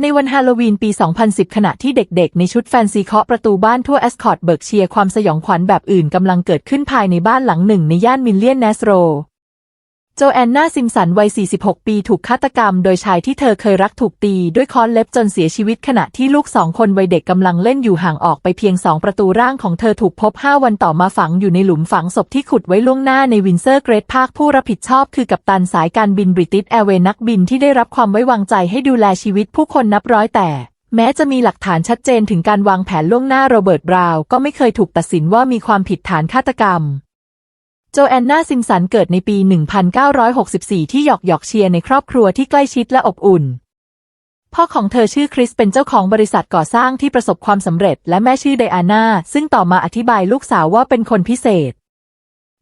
ในวันฮาโลวีนปี 2010 ขณะที่เด็กๆ ในชุดแฟนซีเคาะประตูบ้านทั่วแอสคอตเบิร์กเชียร์ความสยองขวัญแบบอื่นกำลังเกิดขึ้นภายในบ้านหลังหนึ่งในย่านมิลเลียนเนสโร โจแอนนาซิมสันวัย 46 ปีถูกฆาตกรรม โดยชายที่เธอเคยรักถูกตีด้วยค้อนเล็บจนเสียชีวิตขณะที่ลูกสองคนวัยเด็กกำลังเล่นอยู่ห่างออกไปเพียงสองประตูร่างของเธอถูกพบ 5 วันต่อมาฝังอยู่ในหลุมฝังศพที่ขุดไว้ล่วงหน้าในวินเซอร์เกรทภาคผู้รับผิดชอบคือกัปตันสายการบินบริติชแอร์เวย์นักบินที่ได้รับความไว้วางใจให้ดูแลชีวิตผู้คนนับร้อยแต่แม้จะมีหลักฐานชัดเจนถึงการวางแผนล่วงหน้าโรเบิร์ตบราวก็ไม่เคยถูกตัดสินว่ามีความผิดฐานฆาตกรรม โจแอนนาซิมสันเกิดในปี 1964 ที่ยอร์กยอกเชียร์ในครอบครัวที่ใกล้ชิดและอบอุ่น พ่อของเธอชื่อคริสเป็นเจ้าของบริษัทก่อสร้างที่ประสบความสำเร็จ และแม่ชื่อไดอาน่าซึ่งต่อมาอธิบายลูกสาวว่าเป็นคนพิเศษ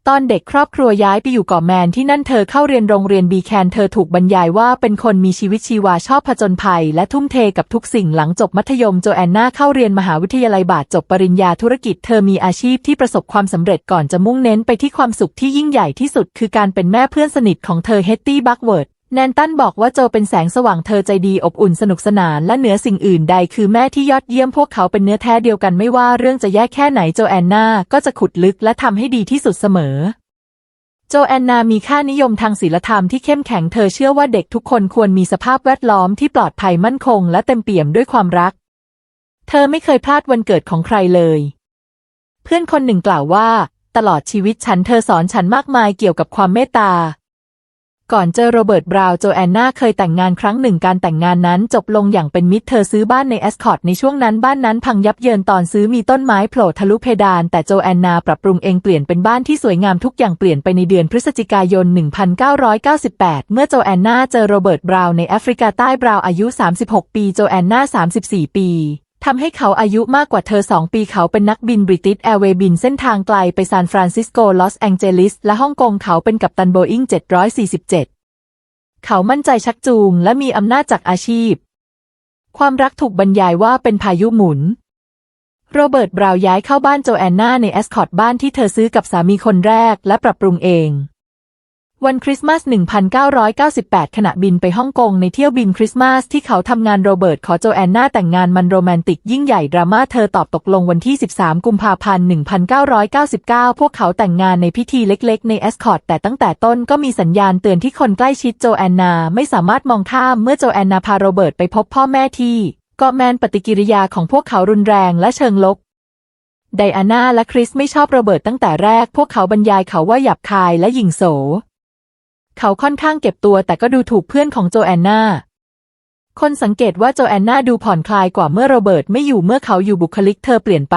ตอนเด็กครอบครัวย้ายไปอยู่เกาะแมนที่นั่นเธอเข้าเรียนโรงเรียนบีแคนเธอถูกบรรยายว่าเป็นคนมีชีวิตชีวาชอบผจญภัย และทุ่มเทกับทุกสิ่งหลังจบมัธยมโจแอนนาเข้าเรียนมหาวิทยาลัยบาทจบปริญญาธุรกิจเธอมีอาชีพที่ประสบความสำเร็จก่อนจะมุ่งเน้นไปที่ความสุขที่ยิ่งใหญ่ที่สุดคือการเป็นแม่เพื่อนสนิทของเธอเฮตตี้บัคเวิร์ด แนนตันบอกว่าโจเป็นแสงสว่างเธอใจดีอบอุ่นสนุกสนานและเหนือสิ่งอื่นใดคือแม่ที่ยอดเยี่ยมพวกเขาเป็นเนื้อแท้เดียวกันไม่ว่าเรื่องจะแย่แค่ไหนโจแอนนาก็จะขุดลึกและทำให้ดีที่สุดเสมอ โจแอนนามีค่านิยมทางศีลธรรมที่เข้มแข็งเธอเชื่อว่าเด็กทุกคนควรมีสภาพแวดล้อมที่ปลอดภัยมั่นคงและเต็มเปี่ยมด้วยความรัก เธอไม่เคยพลาดวันเกิดของใครเลย เพื่อนคนหนึ่งกล่าวว่า ตลอดชีวิตฉันเธอสอนฉันมากมายเกี่ยวกับความเมตตา ก่อนเจอโรเบิร์ตบราวน์โจแอนนาเคยแต่งงานครั้งหนึ่งการแต่งงานนั้นจบลงอย่างเป็นมิตรเธอซื้อบ้านในแอสคอตในช่วงนั้นบ้านนั้นพังยับเยินตอนซื้อมีต้นไม้โผล่ทะลุเพดานแต่โจแอนนาปรับปรุงเองเปลี่ยนเป็นบ้านที่สวยงามทุกอย่างเปลี่ยนไปในเดือนพฤศจิกายน 1998 เมื่อโจแอนนาเจอโรเบิร์ตบราวน์ในแอฟริกาใต้บราวน์อายุ 36 ปีโจแอนนา 34 ปี ทำให้เขาอายุมากกว่าเธอ 2 ปีเขาเป็นนักบินบริติชแอร์เวย์บินเส้นทางไกลไปซานฟรานซิสโก ลอสแองเจลิส และฮ่องกงเขาเป็นกัปตันโบอิง747 เขามั่นใจชักจูงและมีอำนาจจากอาชีพ ความรักถูกบรรยายว่าเป็นพายุหมุน โรเบิร์ตบราวย้ายเข้าบ้านโจแอนนาในแอสคอตบ้านที่เธอซื้อกับสามีคนแรกและปรับปรุงเอง วันคริสต์มาส 1998 ขณะบินไปฮ่องกงในเที่ยวบินคริสต์มาสที่เขาทำงานโรเบิร์ตขอโจแอนนาแต่งงานมันโรแมนติกยิ่งใหญ่ดราม่าเธอตอบตกลงวันที่ 13 กุมภาพันธ์ 1999 พวกเขาแต่งงานในพิธีเล็กๆ ในแอสคอร์ตแต่ตั้งแต่ต้นก็มีสัญญาณเตือนที่คนใกล้ชิดโจแอนนาไม่สามารถมองข้ามเมื่อโจแอนนาพาโรเบิร์ตไปพบพ่อแม่ที่กาะแมนปฏิกิริยาของพวกเขารุนแรงและเชิงลบไดอาน่าและคริสไม่ชอบโรเบิร์ตตั้งแต่แรก พวกเขาบรรยายเขาว่าหยาบคายและหยิ่งโส เขาค่อนข้างเก็บตัวแต่ก็ดูถูกเพื่อนของโจแอนนาคนสังเกตว่าโจแอนนาดูผ่อนคลายกว่าเมื่อโรเบิร์ตไม่อยู่เมื่อเขาอยู่บุคลิกเธอเปลี่ยนไป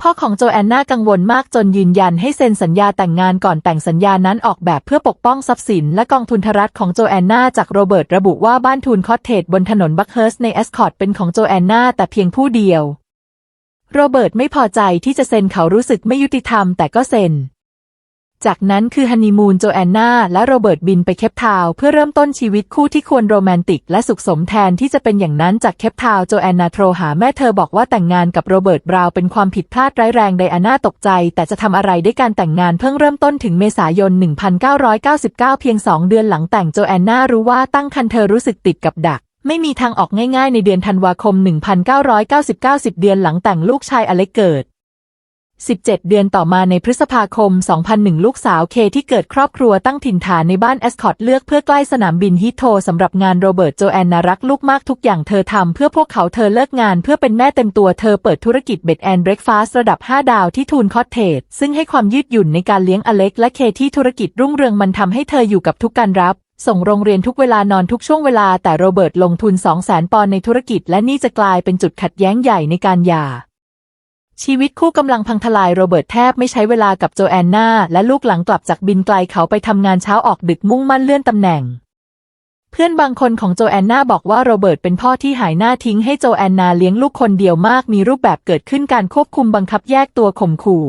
พ่อของโจแอนนากังวลมากจนยืนยันให้เซ็นสัญญาแต่งงานก่อนแต่งสัญญานั้นออกแบบเพื่อปกป้องทรัพย์สินและกองทุนทรัฐของโจแอนนาจากโรเบิร์ตระบุว่าบ้านทุนคอตเทจบนถนนบัคเฮิร์สในแอสคอร์ตเป็นของโจแอนนาแต่เพียงผู้เดียว โรเบิร์ตไม่พอใจที่จะเซ็นเขารู้สึกไม่ยุติธรรมแต่ก็เซ็น จากนั้นคือฮันนีมูนโจแอนนาและโรเบิร์ตบินไปเคปทาวเพื่อเริ่มต้นชีวิตคู่ที่ควรโรแมนติกและสุขสมแทนที่จะเป็นอย่างนั้นจากเคปทาวโจแอนนาโทรหาแม่เธอบอกว่าแต่งงานกับโรเบิร์ตบราว์เป็นความผิดพลาดร้ายแรงไดอาน่าตกใจ แต่จะทำอะไรได้การแต่งงานเพิ่งเริ่มต้นถึงเมษายน 1999 เพียงสองเดือนหลังแต่งโจแอนนารู้ว่าตั้งครรภ์เธอรู้สึกติดกับดักไม่มีทางออกง่ายๆ ในเดือนธันวาคม 1999 10 เดือนหลังแต่งลูกชายอเล็กเกิด 17 เดือนต่อมาในพฤษภาคม 2001 ลูกสาวเคที่เกิดครอบครัวตั้งถิ่นฐานในบ้านแอสคอตเลือกเพื่อใกล้สนามบินฮิตโทสำหรับงานโรเบิร์ตโจแอนนารักลูกมากทุกอย่างเธอทำเพื่อพวกเขาเธอเลิกงานเพื่อเป็นแม่เต็มตัวเธอเปิดธุรกิจเบดแอนด์เบรกฟาสระดับ 5 ดาวที่ทูนคอตเทจซึ่งให้ความยืดหยุ่นในการเลี้ยงอเล็กและเคที่ธุรกิจรุ่งเรืองมันทำให้เธออยู่กับทุกการรับส่งโรงเรียนทุกเวลานอนทุกช่วงเวลาแต่โรเบิร์ตลงทุน 200,000ปอนด์ในธุรกิจและนี่จะกลายเป็นจุดขัดแย้งใหญ่ในการหย่า ชีวิตคู่กำลังพังทลายโรเบิร์ตแทบไม่ใช้เวลากับโจแอนนาและลูกหลังกลับจากบินไกลเขาไปทำงานเช้าออกดึกมุ่งมั่นเลื่อนตำแหน่ง เพื่อนบางคนของโจแอนนาบอกว่าโรเบิร์ตเป็นพ่อที่หายหน้าทิ้งให้โจแอนนาเลี้ยงลูกคนเดียวมากมีรูปแบบเกิดขึ้นการควบคุมบังคับแยกตัวข่มขู่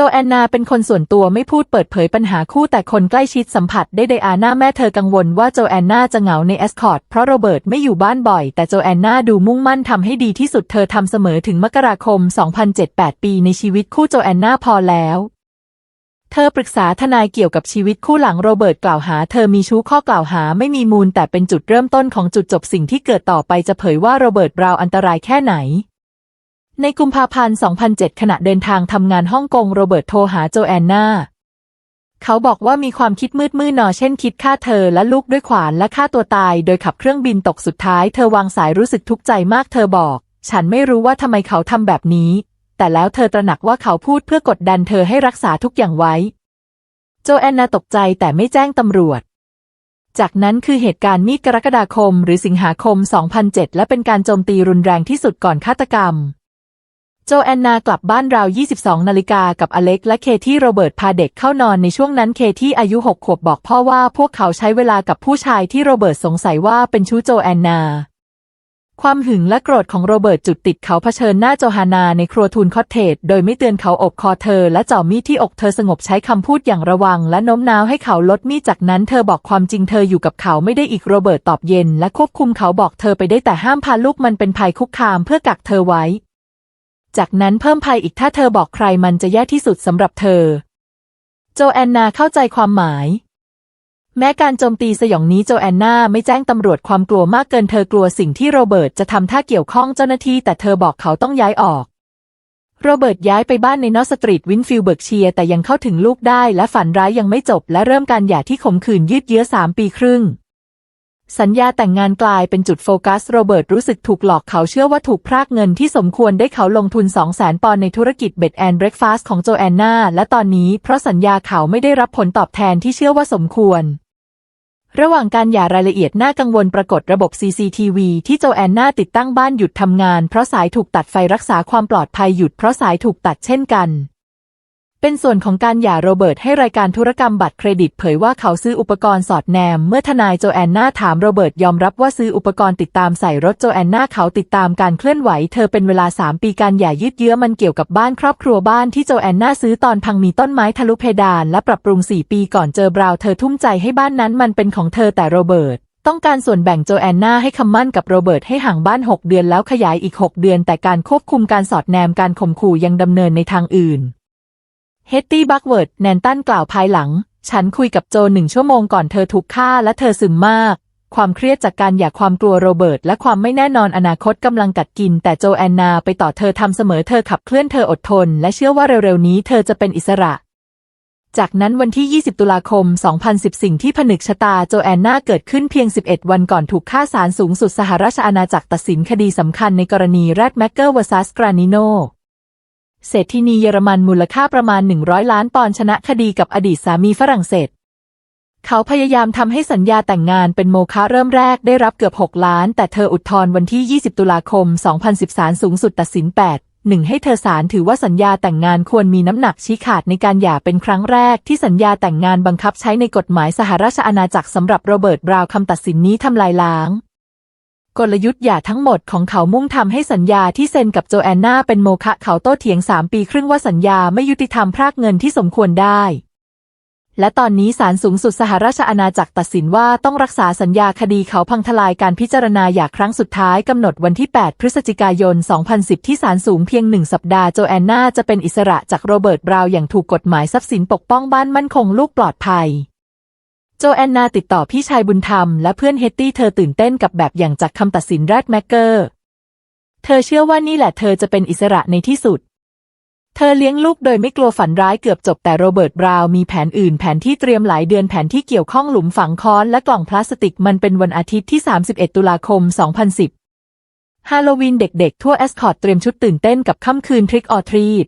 จแอนนาเป็นคนส่วนตัวไม่พูดเปิดเผยปัญหาคู่แต่คนใกล้ชิดสัมผัสได้ไดอาน่าแม่เธอกังวลว่าโจแอนนาจะเหงาในแอสคอร์ตเพราะโรเบิร์ตไม่อยู่บ้านบ่อย แต่โจแอนนาดูมุ่งมั่นทำให้ดีที่สุดเธอทำเสมอถึงมกราคม 2078 ปีในชีวิตคู่โจแอนนาพอแล้วเธอปรึกษาทนายเกี่ยวกับชีวิตคู่หลังโรเบิร์ตกล่าวหาเธอมีชู้ข้อกล่าวหาไม่มีมูลแต่เป็นจุดเริ่มต้นของจุดจบสิ่งที่เกิดต่อไปจะเผยว่าโรเบิร์ตบราวอันตรายแค่ไหน ในกุมภาพันธ์ 2007 ขณะเดินทางทำงานฮ่องกงโรเบิร์ตโทรหาโจแอนนา เขาบอกว่ามีความคิดมืดมืดนอเช่นคิดฆ่าเธอและลูกด้วยขวานและฆ่าตัวตาย โดยขับเครื่องบินตกสุดท้ายเธอวางสายรู้สึกทุกข์ใจมากเธอบอก ฉันไม่รู้ว่าทำไมเขาทำแบบนี้ แต่แล้วเธอตระหนักว่าเขาพูดเพื่อกดดันเธอให้รักษาทุกอย่างไว้ โจแอนนาตกใจแต่ไม่แจ้งตำรวจจากนั้นคือเหตุการณ์มีดกรกฎาคม หรือสิงหาคม 2007 และเป็นการโจมตีรุนแรงที่สุดก่อนฆาตกรรม โจแอนนากลับบ้านราว 22 นาฬิกากับอเล็กและเคที่โรเบิร์ตพาเด็กเข้านอนในช่วงนั้นเคที่อายุ 6 ขวบบอกพ่อว่าพวกเขาใช้เวลากับผู้ชายที่โรเบิร์ตสงสัยว่าเป็นชู้โจแอนนา ความหึงและโกรธของโรเบิร์ตจุดติดเขาเผชิญหน้าโจฮานาในครัวทูนคอตเทจโดยไม่เตือนเขาอบคอเธอ และจ่อมีดที่อกเธอสงบใช้คำพูดอย่างระวัง และโน้มน้าวให้เขาลดมีดจากนั้นเธอบอกความจริงเธออยู่กับเขาไม่ได้อีกโรเบิร์ตตอบเย็น และควบคุมเขาบอกเธอไปได้แต่ห้ามพาลูกมันเป็นภัยคุกคามเพื่อกักเธอไว้ จากนั้นเพิ่มภัยอีกถ้าเธอบอกใครมันจะแย่ที่สุดสำหรับเธอ โจแอนนาเข้าใจความหมาย แม้การโจมตีสยองนี้โจแอนนาไม่แจ้งตำรวจความกลัวมากเกินเธอกลัวสิ่งที่โรเบิร์ตจะทำถ้าเกี่ยวข้องเจ้าหน้าที่แต่เธอบอกเขาต้องย้ายออก โรเบิร์ตย้ายไปบ้านในนอสตรีทวินฟิลเบิร์กเชียแต่ยังเข้าถึงลูกได้และฝันร้ายยังไม่จบและเริ่มการหย่าที่ขมขื่นยืดเยื้อสามปีครึ่ง สัญญาแต่งงานกลายเป็นจุดโฟกัสโรเบิร์ตรู้สึกถูกหลอกเขาเชื่อว่าถูกพรากเงินที่สมควรได้เขาลงทุน 2 0 0แสนปอนด์ในธุรกิจเบดแอนด์เบรกฟาสของโจแอนนาและตอนนี้เพราะสัญญาเขาไม่ได้รับผลตอบแทนที่เชื่อว่าสมควร ระหว่างการหย่ารายละเอียดน่ากังวลปรากฏระบบ CCTV ที่โจแอนนาติดตั้งบ้านหยุดทำงาน เพราะสายถูกตัดไฟรักษาความปลอดภัยหยุดเพราะสายถูกตัดเช่นกัน เป็นส่วนของการหย่าโรเบิร์ตให้รายการธุรกรรมบัตรเครดิตเผยว่าเขาซื้ออุปกรณ์สอดแนม เมื่อทนายโจแอนนาถามโรเบิร์ตยอมรับว่าซื้ออุปกรณ์ติดตามใส่รถโจแอนนาเขาติดตามการเคลื่อนไหวเธอเป็นเวลา 3 ปีการหย่ายืดเยื้อมันเกี่ยวกับบ้านครอบครัวบ้านที่โจแอนนาซื้อตอนพังมีต้นไม้ทะลุเพดานและปรับปรุง 4 ปีก่อนเจอบราวเธอทุ่มใจให้บ้านนั้นมันเป็นของเธอแต่โรเบิร์ตต้องการส่วนแบ่งโจแอนนาให้คำมั่นกับโรเบิร์ตให้ห่างบ้าน 6 เดือนแล้วขยายอีก 6 เดือน แต่การควบคุมการสอดแนมการข่มขู่ยังดำเนินในทางอื่น เฮตตี้บักเวิร์ดแนนตันกล่าวภายหลัง ฉันคุยกับโจหนึ่งชั่วโมงก่อนเธอถูกฆ่าและเธอซึมมาก ความเครียดจากการหย่าความกลัวโรเบิร์ตและความไม่แน่นอนอนาคตกำลังกัดกิน แต่โจแอนนาไปต่อเธอทำเสมอเธอขับเคลื่อนเธออดทน และเชื่อว่าเร็วๆนี้เธอจะเป็นอิสระจากนั้นวันที่ 20 ตุลาคม 2010 สิ่งที่ผนึกชะตาโจแอนนาเกิดขึ้นเพียง 11 วันก่อนถูกฆ่าศาลสูงสุดสหราชอาณาจักรตัดสินคดีสำคัญในกรณีแรดแมกเกอร์วซัสกรานิโน เศรษฐินีเยอรมันมูลค่าประมาณ 100 ล้านปอนด์ชนะคดีกับอดีตสามีฝรั่งเศส เขาพยายามทำให้สัญญาแต่งงานเป็นโมฆะเริ่มแรกได้รับเกือบ 6 ล้าน แต่เธออุทธรณ์วันที่ 20 ตุลาคม 2010ศาลสูงสุดตัดสิน8หนึ่งให้เธอศาลถือว่าสัญญาแต่งงานควรมีน้ำหนักชี้ขาดในการหย่าเป็นครั้งแรกที่สัญญาแต่งงานบังคับใช้ในกฎหมายสหราชอาณาจักรสำหรับโรเบิร์ตบราวน์คำตัดสินนี้ทำลายล้าง กลยุทธ์หย่าทั้งหมดของเขามุ่งทำให้สัญญาที่เซ็นกับโจแอนนาเป็นโมฆะเขาโต้เถียง3ปีครึ่งว่าสัญญาไม่ยุติธรรมพรากเงินที่สมควรได้ และตอนนี้ศาลสูงสุดสหราชอาณาจักรตัดสินว่าต้องรักษาสัญญาคดีเขาพังทลายการพิจารณาหย่าครั้งสุดท้ายกำหนดวันที่ 8 พฤศจิกายน 2010 ที่ศาลสูงเพียงหนึ่งสัปดาห์โจแอนนาจะเป็นอิสระจากโรเบิร์ตบราวอย่างถูกกฎหมายทรัพย์สินปกป้องบ้านมั่นคงลูกปลอดภัย โจแอนนาติดต่อพี่ชายบุญธรรมและเพื่อนเฮตตี้เธอตื่นเต้นกับแบบอย่างจากคำตัดสินแรดแมกเกอร์ เธอเชื่อว่านี่แหละเธอจะเป็นอิสระในที่สุด เธอเลี้ยงลูกโดยไม่กลัวฝันร้ายเกือบจบแต่โรเบิร์ตบราวมีแผนอื่นแผนที่เตรียมหลายเดือนแผนที่เกี่ยวข้องหลุมฝังค้อนและกล่องพลาสติกมันเป็นวันอาทิตย์ที่ 31 ตุลาคม 2010 ฮาโลวีนเด็กๆ ทั่วแอสคอตเตรียมชุดตื่นเต้นกับค่ำคืนทริกออทรีด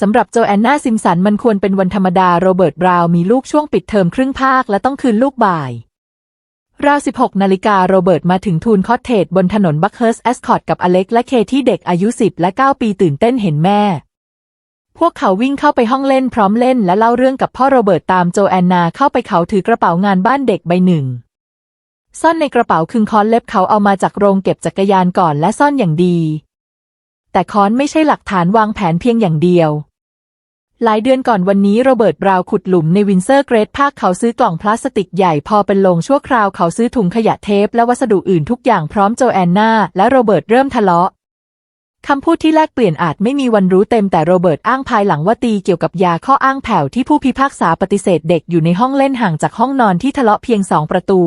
สำหรับโจแอนนาซิมสันมันควรเป็นวันธรรมดาโรเบิร์ตบราวมีลูกช่วงปิดเทอมครึ่งภาคและต้องคืนลูกบ่าย ราว 16 นาฬิกาโรเบิร์ตมาถึงทูนคอตเทจบนถนนบัคเฮิร์สแอสคอตกับอเล็กและเคที่เด็กอายุ 10 และ 9 ปีตื่นเต้นเห็นแม่ พวกเขาวิ่งเข้าไปห้องเล่นพร้อมเล่นและเล่าเรื่องกับพ่อโรเบิร์ตตามโจแอนนาเข้าไปเขาถือกระเป๋างานบ้านเด็กใบหนึ่งซ่อนในกระเป๋าคึงค้อนเล็บเขาเอามาจากโรงเก็บจักรยานก่อนและซ่อนอย่างดี แต่ค้อนไม่ใช่หลักฐานวางแผนเพียงอย่างเดียว หลายเดือนก่อนวันนี้โรเบิร์ตบราวขุดหลุมในวินเซอร์เกรดภาคเขาซื้อกล่องพลาสติกใหญ่พอเป็นโรงชั่วคราวเขาซื้อถุงขยะเทปและวัสดุอื่นทุกอย่างพร้อมโจแอนนาและโรเบิร์ตเริ่มทะเลาะคำพูดที่แลกเปลี่ยนอาจไม่มีวันรู้เต็มแต่โรเบิร์ตอ้างภายหลังว่าตีเกี่ยวกับยาข้ออ้างแผ่วที่ผู้พิพากษาปฏิเสธเด็กอยู่ในห้องเล่นห่างจากห้องนอนที่ทะเลาะเพียงสองประตู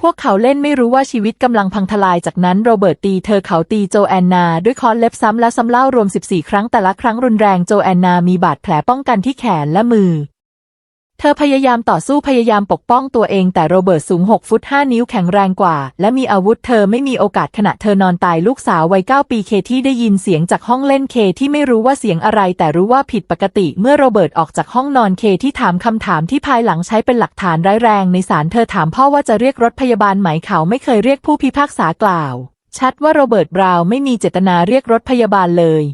พวกเขาเล่นไม่รู้ว่าชีวิตกำลังพังทลายจากนั้นโรเบิร์ตตีเธอเขาตีโจแอนนา ด้วยค้อนเล็บซ้ำและซ้ำเล่ารวม 14 ครั้งแต่ละครั้งรุนแรงโจแอนนามีบาดแผลป้องกันที่แขนและมือ เธอพยายามต่อสู้พยายามปกป้องตัวเองแต่โรเบิร์ตสูง 6 ฟุต 5 นิ้วแข็งแรงกว่า และมีอาวุธเธอไม่มีโอกาสขณะเธอนอนตายลูกสาววัย 9 ปีเคที่ได้ยินเสียงจากห้องเล่นเคที่ไม่รู้ว่าเสียงอะไร แต่รู้ว่าผิดปกติเมื่อโรเบิร์ตออกจากห้องนอนเคที่ถามคำถามที่ภายหลังใช้เป็นหลักฐานร้ายแรงในศาลเธอถามพ่อว่าจะเรียกรถพยาบาลไหมเขาไม่เคยเรียกผู้พิพากษากล่าว ชัดว่าโรเบิร์ตบราว์ไม่มีเจตนาเรียกรถพยาบาลเลย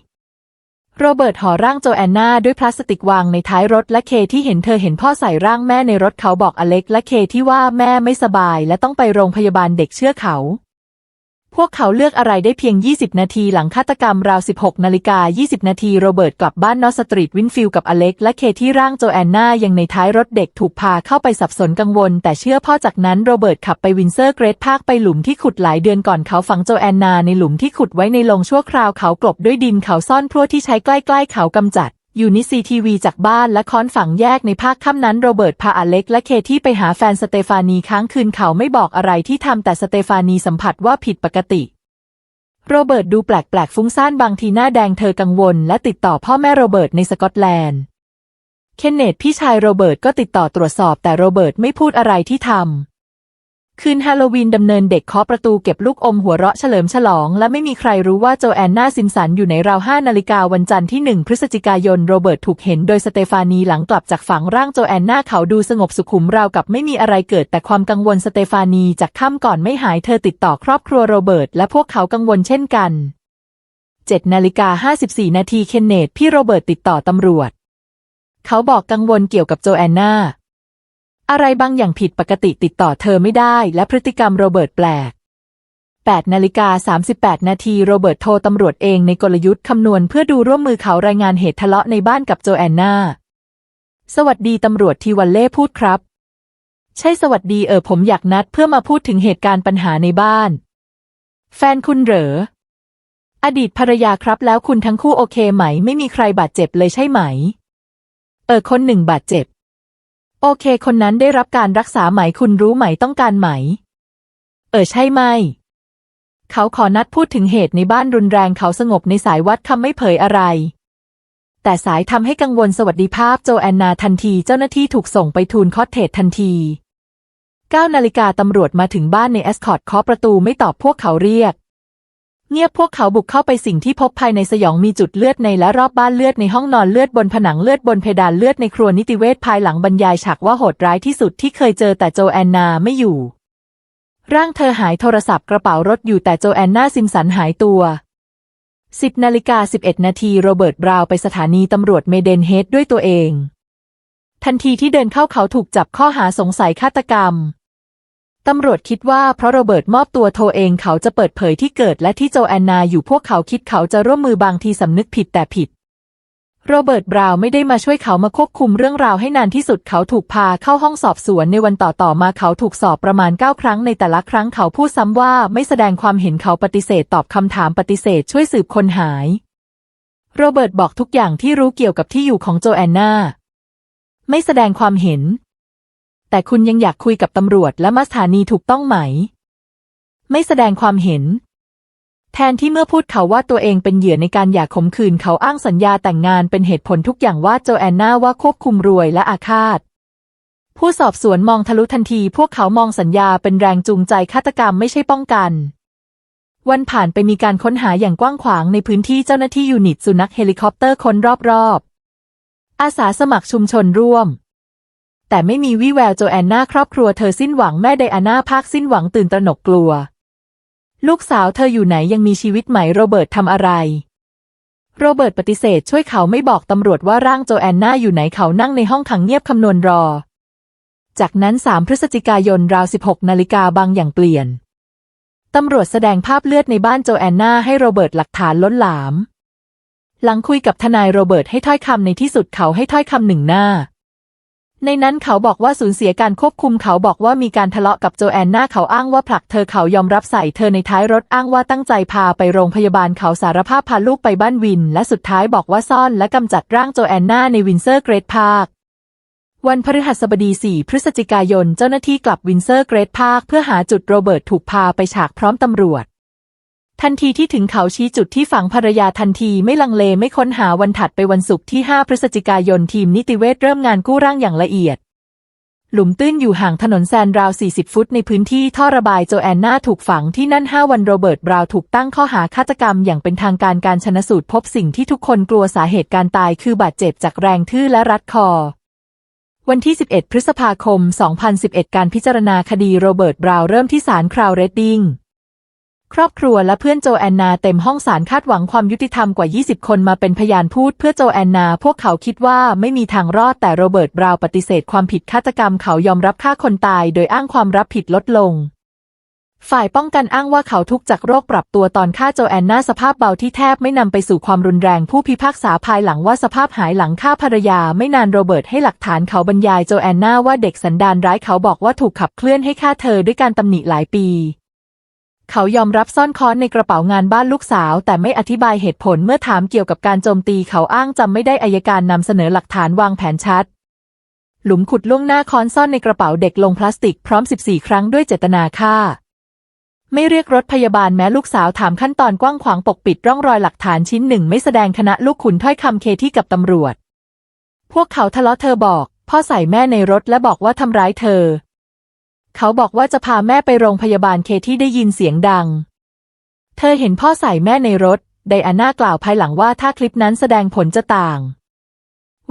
โรเบิร์ตห่อร่างโจแอนนาด้วยพลาสติกวางในท้ายรถและเคที่เห็นเธอเห็นพ่อใส่ร่างแม่ในรถเขาบอกอเล็กและเคที่ว่าแม่ไม่สบายและต้องไปโรงพยาบาลเด็กเชื่อเขา พวกเขาเลือกอะไรได้เพียง 20 นาทีหลังฆาตกรรมราว 16 นาฬิกา 20 นาทีโรเบิร์ตกลับบ้านนอสตรีทวินฟิลด์กับอเล็ก และเคที่ร่างโจแอนนายังในท้ายรถเด็กถูกพาเข้าไปสับสนกังวล แต่เชื่อพ่อจากนั้นโรเบิร์ตขับไปวินเซอร์เกรดพากไปหลุมที่ขุดหลายเดือนก่อนเขาฝังโจแอนนาในหลุมที่ขุดไว้ในโรงชั่วคราวเขากลบด้วยดินเขาซ่อนพรั่วที่ใช้ใกล้ๆเขากำจัด ยู่นิซีทีวีจากบ้านและค้อนฝังแยกในภาคค่ำนั้นโรเบิร์ตพาอเล็กและเคที่ไปหาแฟนสเตฟานีค้างคืนเขาไม่บอกอะไรที่ทำแต่สเตฟานีสัมผัสว่าผิดปกติ โรเบิร์ตดูแปลกๆฟุ้งซ่านบางทีหน้าแดงเธอกังวล และติดต่อพ่อแม่โรเบิร์ตในสกอตแลนด์เคนเนตพี่ชายโรเบิร์ตก็ติดต่อตรวจสอบแต่โรเบิร์ตไม่พูดอะไรที่ทำ คืนฮาโลวีนดำเนินเด็กเคาะประตูเก็บลูกอมหัวเราะเฉลิมฉลอง และไม่มีใครรู้ว่าโจแอนนาซิมสันอยู่ในราวห้านาฬิกาวันจันทร์ที่หนึ่งพฤศจิกายน โรเบิร์ตถูกเห็นโดยสเตฟานีหลังกลับจากฝังร่างโจแอนนาเขาดูสงบสุขุมราวกับไม่มีอะไรเกิด แต่ความกังวลสเตฟานีจากค่ำก่อนไม่หายเธอติดต่อครอบครัวโรเบิร์ตและพวกเขากังวลเช่นกัน7นาฬิกา54นาทีเคนเนตพี่โรเบิร์ตติดต่อตำรวจ เขาบอกกังวลเกี่ยวกับโจแอนนา อะไรบางอย่างผิดปกติติดต่อเธอไม่ได้ และพฤติกรรมโรเบิร์ตแปลก8นาฬิกา38 นาทีโรเบิร์ตโทรตำรวจเองในกลยุทธ์คำนวณเพื่อดูร่วมมือเขารายงานเหตุทะเลาะในบ้านกับโจแอนนาสวัสดีตำรวจทีวันเล่พูดครับ ใช่สวัสดีเออผมอยากนัดเพื่อมาพูดถึงเหตุการณ์ปัญหาในบ้าน แฟนคุณเหรอ อดีตภรรยาครับแล้วคุณทั้งคู่โอเคไหม ไม่มีใครบาดเจ็บเลยใช่ไหม เออคนหนึ่งบาดเจ็บ โอเค คนนั้นได้รับการรักษาไหมคุณรู้ไหมต้องการไหม เออใช่ไหม เขาขอนัดพูดถึงเหตุในบ้านรุนแรงเขาสงบในสายวัดคำไม่เผยอะไร แต่สายทำให้กังวลสวัสดิภาพโจแอนนาทันทีเจ้าหน้าที่ถูกส่งไปทูลคอสเทจทันที9นาฬิกาตำรวจมาถึงบ้านในแอสคอตเคาะประตูไม่ตอบพวกเขาเรียก เงียบพวกเขาบุกเข้าไปสิ่งที่พบภายในสยองมีจุดเลือดในและรอบบ้านเลือดในห้องนอนเลือดบนผนังเลือดบนเพดานเลือดในครัวนิติเวชภายหลังบรรยายฉากว่าโหดร้ายที่สุดที่เคยเจอแต่โจแอนนาไม่อยู่ ร่างเธอหายโทรศัพท์กระเป๋ารถอยู่แต่โจแอนนาซิมสันหายตัว 10นาฬิกา11 นาทีโรเบิร์ตบราว์ไปสถานีตำรวจเมเดนเฮดด้วยตัวเอง ทันทีที่เดินเข้าเขาถูกจับข้อหาสงสัยฆาตกรรม ตำรวจคิดว่าเพราะโรเบิร์ตมอบตัวโทรเองเขาจะเปิดเผยที่เกิดและที่โจแอนนาอยู่พวกเขาคิดเขาจะร่วมมือบางทีสำนึกผิดแต่ผิด โรเบิร์ตบราวไม่ได้มาช่วยเขามาควบคุมเรื่องราวให้นานที่สุดเขาถูกพาเข้าห้องสอบสวนในวันต่อๆมาเขาถูกสอบประมาณ 9 ครั้งในแต่ละครั้งเขาพูดซ้ำว่าไม่แสดงความเห็นเขาปฏิเสธตอบคำถามปฏิเสธช่วยสืบคนหาย โรเบิร์ตบอกทุกอย่างที่รู้เกี่ยวกับที่อยู่ของโจแอนนาไม่แสดงความเห็น แต่คุณยังอยากคุยกับตำรวจและมาสถานีถูกต้องไหม ไม่แสดงความเห็น แทนที่เมื่อพูดเขาว่าตัวเองเป็นเหยื่อในการหย่าข่มขืนเขาอ้างสัญญาแต่งงานเป็นเหตุผลทุกอย่างว่าโจแอนนาว่าควบคุมรวยและอาฆาต ผู้สอบสวนมองทะลุทันทีพวกเขามองสัญญาเป็นแรงจูงใจฆาตกรรมไม่ใช่ป้องกันวันผ่านไปมีการค้นหาอย่างกว้างขวางในพื้นที่เจ้าหน้าที่ยูนิตสุนัขเฮลิคอปเตอร์ค้นรอบๆ อาสาสมัครชุมชนร่วม แต่ไม่มีวี่แววโจแอนนาครอบครัวเธอสิ้นหวังแม่ไดอาน่าภาคสิ้นหวังตื่นตระหนกกลัว ลูกสาวเธออยู่ไหนยังมีชีวิตไหมโรเบิร์ตทำอะไร โรเบิร์ตปฏิเสธช่วยเขาไม่บอกตำรวจว่าร่างโจแอนนาอยู่ไหนเขานั่งในห้องขังเงียบคำนวณรอ จากนั้น 3 พฤศจิกายนราว 16 นาฬิกาบางอย่างเปลี่ยนตำรวจแสดงภาพเลือดในบ้านโจแอนนาให้โรเบิร์ตหลักฐานล้นหลาม หลังคุยกับทนายโรเบิร์ตให้ถ้อยคำในที่สุดเขาให้ถ้อยคำหนึ่งหน้า ในนั้นเขาบอกว่าสูญเสียการควบคุมเขาบอกว่ามีการทะเลาะกับโจแอนนาเขาอ้างว่าผลักเธอเขายอมรับใส่เธอในท้ายรถอ้างว่าตั้งใจพาไปโรงพยาบาลเขาสารภาพพาลูกไปบ้านวิน และสุดท้ายบอกว่าซ่อนและกำจัดร่างโจแอนนาในวินเซอร์เกรดพาร์ควันพฤหัสบดี 4 พฤศจิกายน เจ้าหน้าที่กลับวินเซอร์เกรดพาร์คเพื่อหาจุดโรเบิร์ตถูกพาไปฉากพร้อมตำรวจ ทันทีที่ถึงเขาชี้จุดที่ฝังภรรยาทันทีไม่ลังเลไม่ค้นหาวันถัดไปวันศุกร์ที่ 5 พฤศจิกายนทีมนิติเวชเริ่มงานกู้ร่างอย่างละเอียด หลุมตื้นอยู่ห่างถนนแซนราว 40 ฟุตในพื้นที่ท่อระบายโจแอนนาถูกฝังที่นั่น 5 วันโรเบิร์ตบราวถูกตั้งข้อหาฆาตกรรมอย่างเป็นทางการการชนสูตรพบสิ่งที่ทุกคนกลัวสาเหตุการตายคือบาดเจ็บจากแรงทื่อและรัดคอวันที่ 11 พฤษภาคม 2011 การพิจารณาคดีโรเบิร์ตบราวเริ่มที่ศาลคราวเรดดิง ครอบครัวและเพื่อนโจแอนนาเต็มห้องศาลคาดหวังความยุติธรรมกว่า 20 คนมาเป็นพยานพูดเพื่อโจแอนนา พวกเขาคิดว่าไม่มีทางรอดแต่โรเบิร์ตบราวปฏิเสธความผิดฆาตกรรมเขายอมรับฆ่าคนตายโดยอ้างความรับผิดลดลง ฝ่ายป้องกันอ้างว่าเขาทุกข์จากโรคปรับตัวตอนฆ่าโจแอนนาสภาพเบาที่แทบไม่นำไปสู่ความรุนแรงผู้พิพากษาภายหลังว่าสภาพหายหลังฆ่าภรรยาไม่นานโรเบิร์ตให้หลักฐานเขาบรรยายโจแอนนาว่าเด็กสันดานร้ายเขาบอกว่าถูกขับเคลื่อนให้ฆ่าเธอด้วยการตำหนิหลายปี เขายอมรับซ่อนค้อนในกระเป๋างานบ้านลูกสาว แต่ไม่อธิบายเหตุผลเมื่อถามเกี่ยวกับการโจมตีเขาอ้างจำไม่ได้อายการนำเสนอหลักฐานวางแผนชัด หลุมขุดล่วงหน้าค้อนซ่อนในกระเป๋าเด็กลงพลาสติกพร้อม 14 ครั้งด้วยเจตนาฆ่า ไม่เรียกรถพยาบาลแม้ลูกสาวถามขั้นตอนกว้างขวางปกปิดร่องรอยหลักฐานชิ้นหนึ่งไม่แสดงคณะลูกขุนถ้อยคำเคที่กับตำรวจ พวกเขาทะเลาะเธอบอก พ่อใส่แม่ในรถและบอกว่าทำร้ายเธอ เขาบอกว่าจะพาแม่ไปโรงพยาบาลเคที่ได้ยินเสียงดัง เธอเห็นพ่อใส่แม่ในรถ ไดอาน่ากล่าวภายหลังว่าถ้าคลิปนั้นแสดงผลจะต่าง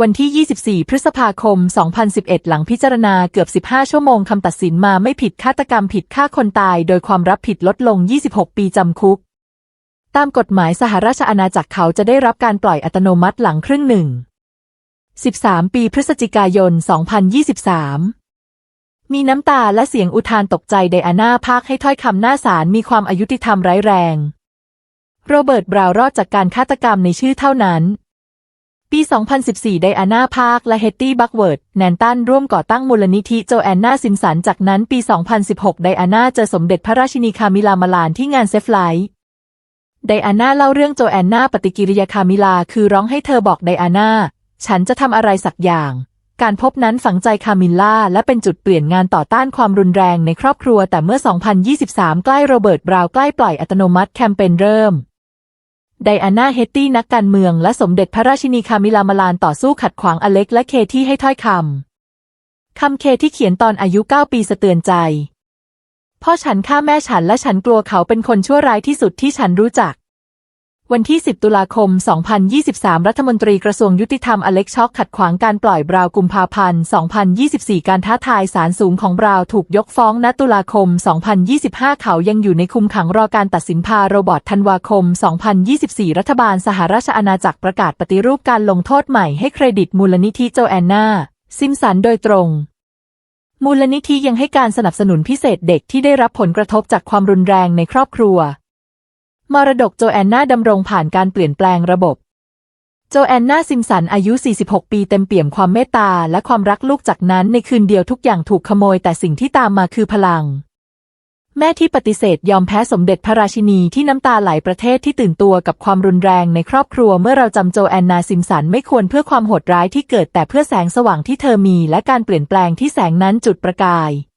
วันที่ 24 พฤษภาคม 2011 หลังพิจารณาเกือบ 15 ชั่วโมงคำตัดสินมาไม่ผิดฆาตกรรมผิดฆ่าคนตาย โดยความรับผิดลดลง 26 ปีจำคุก ตามกฎหมายสหราชอาณาจักรเขาจะได้รับการปล่อยอัตโนมัติหลังครึ่งหนึ่ง 13 ปีพฤศจิกายน 2023 มีน้ำตาและเสียงอุทานตกใจไดอาน่าพากให้ถ้อยคำหน้าศาลมีความอายุติธรรมร้ายแรง โรเบิร์ตบราวน์รอดจากการฆาตกรรมในชื่อเท่านั้น ปี 2014 ไดอาน่าพาร์คและเฮตตี้บักเวิร์ดแนนตันร่วมก่อตั้งมูลนิธิโจแอนนาซิมสัน จากนั้นปี 2016 ไดอาน่าเจอสมเด็จพระราชินีคามิลามาลานที่งานเซฟไลท์ไดอาน่าเล่าเรื่องโจแอนนาปฏิกิริยาคามิลา คือร้องให้เธอบอกไดอาน่า ฉันจะทำอะไรสักอย่าง การพบนั้นฝังใจคามิลล่าและเป็นจุดเปลี่ยนงานต่อต้านความรุนแรงในครอบครัวแต่เมื่อ 2023 ใกล้โรเบิร์ตบราวใกล้ปล่อยอัตโนมัติแคมเปญเริ่ม ไดอาน่าเฮตตี้นักการเมืองและสมเด็จพระราชินีคามิลามาลานต่อสู้ขัดขวางอเล็กและเคที่ให้ถ้อยคำ คำเคที่เขียนตอนอายุ 9 ปีสะเตือนใจ พ่อฉันฆ่าแม่ฉันและฉันกลัวเขาเป็นคนชั่วร้ายที่สุดที่ฉันรู้จัก วันที่ 10 ตุลาคม 2023 รัฐมนตรีกระทรวงยุติธรรมอเล็กช็อกขัดขวางการปล่อยบราวกุมภาพันธ์ 2024 การท้าทายศาลสูงของบราวถูกยกฟ้องณตุลาคม 2025 เขายังอยู่ในคุมขังรอการตัดสินพาโรบอทธันวาคม 2024 รัฐบาลสหราชอาณาจักรประกาศปฏิรูปการลงโทษใหม่ให้เครดิตมูลนิธิโจแอนนาซิมสันโดยตรงมูลนิธิยังให้การสนับสนุนพิเศษเด็กที่ได้รับผลกระทบจากความรุนแรงในครอบครัว มรดกโจแอนนาดำรงผ่านการเปลี่ยนแปลงระบบ โจแอนนาซิมสันอายุ 46 ปีเต็มเปี่ยมความเมตตาและความรักลูกจากนั้นในคืนเดียวทุกอย่างถูกขโมยแต่สิ่งที่ตามมาคือพลัง แม่ที่ปฏิเสธยอมแพ้สมเด็จพระราชินีที่น้ำตาไหลประเทศที่ตื่นตัวกับความรุนแรงในครอบครัวเมื่อเราจำโจแอนนาซิมสันไม่ควรเพื่อความโหดร้ายที่เกิดแต่เพื่อแสงสว่างที่เธอมีและการเปลี่ยนแปลงที่แสงนั้นจุดประกาย